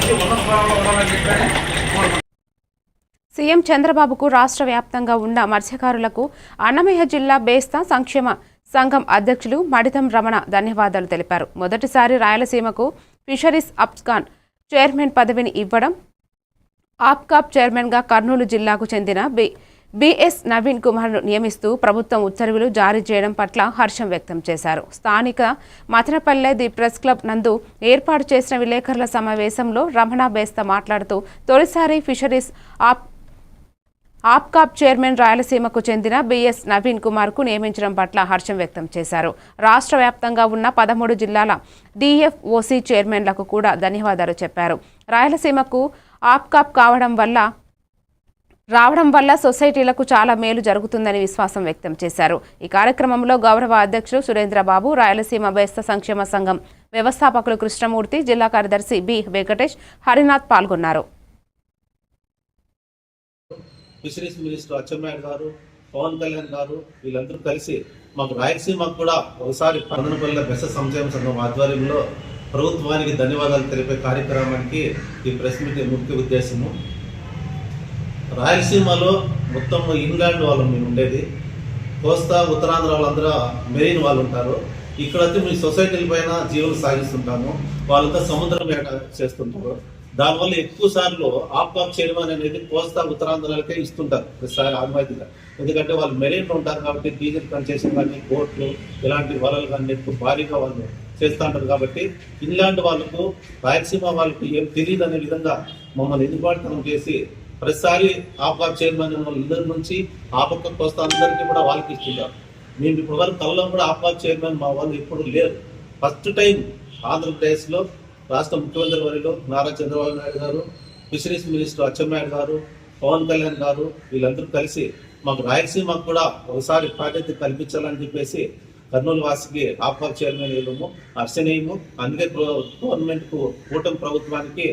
మంచి ఉన్నత స్థానంలో ఉండాలని సీఎం చంద్రబాబుకు రాష్ట్ర వ్యాప్తంగా ఉన్న మత్స్యకారులకు అన్నమయ్య జిల్లా బేస్తా సంక్షేమ సంఘం అధ్యక్షులు మడితం రమణ ధన్యవాదాలు తెలిపారు. మొదటిసారి రాయలసీమకు ఫిషరీస్ అప్స్కాన్ చైర్మన్ పదవిని ఇవ్వడం ఆప్కాప్ చైర్మన్గా కర్నూలు జిల్లాకు చెందిన బి బిఎస్ నవీన్ కుమార్ను నియమిస్తూ ప్రభుత్వం ఉత్తర్వులు జారీ చేయడం పట్ల హర్షం వ్యక్తం చేశారు. స్థానిక మథనపల్లె ది ప్రెస్ క్లబ్ నందు ఏర్పాటు చేసిన విలేకరుల సమావేశంలో రమణ బేస్తా మాట్లాడుతూ తొలిసారి ఫిషరీస్ ఆప్ ఆప్కాప్ చైర్మన్ రాయలసీమకు చెందిన బిఎస్ నవీన్ కుమార్కు నియమించడం పట్ల హర్షం వ్యక్తం చేశారు. రాష్ట్ర వ్యాప్తంగా ఉన్న పదమూడు జిల్లాల డిఎఫ్ఓసి చైర్మన్లకు కూడా ధన్యవాదాలు చెప్పారు. రాయలసీమకు ఆప్కాప్ కావడం వల్ల రావడం వల్ల సొసైటీలకు చాలా మేలు జరుగుతుందని విశ్వాసం వ్యక్తం చేశారు. ఈ కార్యక్రమంలో గౌరవ అధ్యక్షులు సురేంద్రబాబు రాయలసీమ బేస్త సంక్షేమ సంఘం వ్యవస్థాపకులు కృష్ణమూర్తి జిల్లా కార్యదర్శి బి వెంకటేష్ హరినాథ్ పాల్గొన్నారు. ఫిషరీస్ మినిస్టర్ అచ్చెన్నాయుడు గారు పవన్ కళ్యాణ్ గారు వీళ్ళందరూ కలిసి మాకు రాయలసీమకు కూడా ఒకసారి పందనపల్లి బెస్త సంక్షేమ సంఘం ఆధ్వర్యంలో ప్రభుత్వానికి ధన్యవాదాలు తెలిపే కార్యక్రమానికి ఈ ప్రెస్ మీట్ ముఖ్య ఉద్దేశము. రాయలసీమలో మొత్తం ఇంగ్లాండ్ వాళ్ళు మేము ఉండేది. కోస్తా ఉత్తరాంధ్ర వాళ్ళందరూ మెరీన్ వాళ్ళు ఉంటారు. ఇక్కడ వచ్చి మీ సొసైటీల పైన జీవనం సాగిస్తుంటాము. వాళ్ళంతా సముద్రం వేట చేస్తుంటారు. దానివల్ల ఎక్కువ సార్లు ఆఫ్ చేయడం అనేది కోస్తా ఉత్తరాంధ్రాలకే ఇస్తుంటారు ప్రతిసారి ఆన్వాయితీగా ఎందుకంటే వాళ్ళు మెరీన్లో ఉంటారు కాబట్టి డీజిల్ కన్సెషన్ కానీ బోట్లు ఇలాంటి వలలు కానీ ఎక్కువ భారీగా వాళ్ళు చేస్తూ ఉంటారు కాబట్టి ఇంగ్లాండ్ వాళ్ళకు రాయలసీమ వాళ్ళకు ఏం తెలియదు అనే విధంగా మమ్మల్ని ఎదురుబాటుతనం చేసి ప్రతిసారి ఆప్కాప్ చైర్మన్ ఇద్దరి నుంచి ఆ పక్క కోస్తా అందరికీ కూడా వాళ్ళకి ఇస్తున్నారు మేము ఇప్పుడు వరకు కళ్ళలో కూడా ఆప్కాప్ చైర్మన్ మా వాళ్ళు ఎప్పుడు లేరు. ఫస్ట్ టైం ఆంధ్రప్రదేశ్లో రాష్ట్ర ముఖ్యమంత్రి వారిలో నారా చంద్రబాబు నాయుడు గారు ఫిషరీస్ మినిస్టర్ అచ్చెన్నాయుడు గారు పవన్ కళ్యాణ్ గారు వీళ్ళందరూ కలిసి మాకు రాయలసీమకు కూడా ఒకసారి ప్రాధాన్యత కల్పించాలని చెప్పేసి కర్నూలు వాసికి ఆప్కాప్ చైర్మన్ వేయడము అర్చనీయము. అందుకే గవర్నమెంట్కు కూటమి ప్రభుత్వానికి